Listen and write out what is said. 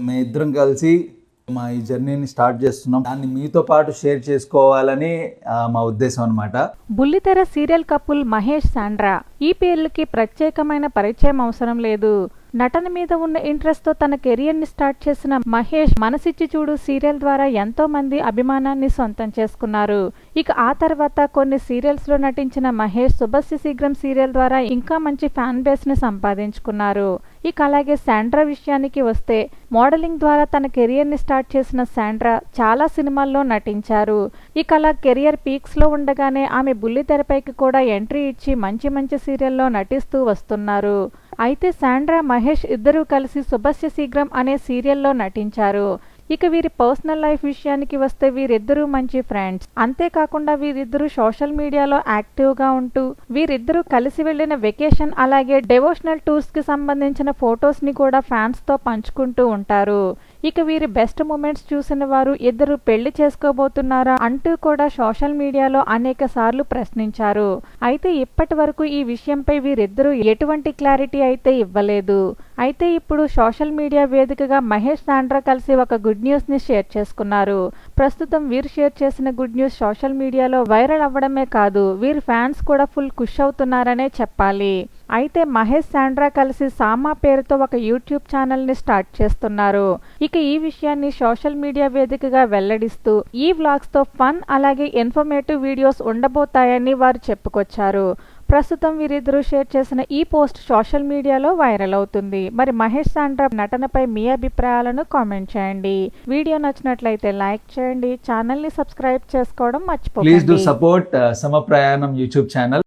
మేము ఇద్దరం కలిసి మా ఈ జర్నీని స్టార్ట్ చేస్తున్నాం. దాన్ని మీతో పాటు షేర్ చేసుకోవాలని మా ఉద్దేశం అనమాట బుల్లితెర సీరియల్ కపుల్ మహేష్ సాండ్రా. ఈ పేర్లకి ప్రత్యేకమైన పరిచయం అవసరం లేదు. నటన మీద ఉన్న ఇంట్రెస్ట్తో తన కెరియర్ని స్టార్ట్ చేసిన మహేష్ మనసిచ్చి చూడు సీరియల్ ద్వారా ఎంతో మంది అభిమానాన్ని సొంతం చేసుకున్నారు. ఇక ఆ తర్వాత కొన్ని సీరియల్స్లో నటించిన మహేష్ శుభస్య శీఘ్రం సీరియల్ ద్వారా ఇంకా మంచి ఫ్యాన్ బేస్ని సంపాదించుకున్నారు. ఇక అలాగే శాండ్రా విషయానికి వస్తే మోడలింగ్ ద్వారా తన కెరియర్ని స్టార్ట్ చేసిన శాండ్రా చాలా సినిమాల్లో నటించారు. ఇక అలా కెరియర్ పీక్స్లో ఉండగానే ఆమె బుల్లి తెరపైకి కూడా ఎంట్రీ ఇచ్చి మంచి మంచి సీరియల్లో నటిస్తూ వస్తున్నారు. అయితే శాండ్రా మహేష్ ఇద్దరూ కలిసి శుభస్య శీఘ్రం అనే సీరియల్లో నటించారు. ఇక వీరి పర్సనల్ లైఫ్ విషయానికి వస్తే వీరిద్దరూ మంచి ఫ్రెండ్స్. అంతేకాకుండా వీరిద్దరూ సోషల్ మీడియాలో యాక్టివ్గా ఉంటూ వీరిద్దరూ కలిసి వెళ్ళిన వెకేషన్ అలాగే డెవోషనల్ టూర్స్కి సంబంధించిన ఫొటోస్ని కూడా ఫ్యాన్స్తో పంచుకుంటూ ఉంటారు. ఇక వీరి బెస్ట్ మూమెంట్స్ చూసిన వారు ఇద్దరు పెళ్ళి చేసుకోబోతున్నారా అంటూ కూడా సోషల్ మీడియాలో అనేక సార్లు ప్రశ్నించారు. అయితే ఇప్పటి వరకు ఈ విషయంపై వీరిద్దరూ ఎటువంటి క్లారిటీ అయితే ఇవ్వలేదు. అయితే ఇప్పుడు సోషల్ మీడియా వేదికగా మహేష్ సాండ్రా కలిసి ఒక గుడ్ న్యూస్ని షేర్ చేసుకున్నారు. ప్రస్తుతం వీరు షేర్ చేసిన గుడ్ న్యూస్ సోషల్ మీడియాలో వైరల్ అవ్వడమే కాదు వీరి ఫ్యాన్స్ కూడా ఫుల్ ఖుష్ అవుతున్నారనే చెప్పాలి. అయితే మహేష్ సాండ్రా కలిసి సామా పేరుతో ఒక యూట్యూబ్ ఛానల్ని స్టార్ట్ చేస్తున్నారు. ఇక ఈ విషయాన్ని సోషల్ మీడియా వేదికగా వెల్లడిస్తూ ఈ వ్లాగ్స్తో ఫన్ అలాగే ఇన్ఫర్మేటివ్ వీడియోస్ ఉండబోతాయని వారు చెప్పుకొచ్చారు. ప్రస్తుతం వీరిద్దరూ షేర్ చేసిన ఈ పోస్ట్ సోషల్ మీడియాలో వైరల్ అవుతుంది. మరి మహేష్ సాండ్రా నటనపై మీ అభిప్రాయాలను కామెంట్ చేయండి. వీడియో నచ్చినట్లయితే లైక్ చేయండి. ఛానల్ని సబ్స్క్రైబ్ చేసుకోవడం ప్లీజ్ సపోర్ట్ యూట్యూబ్ ఛానల్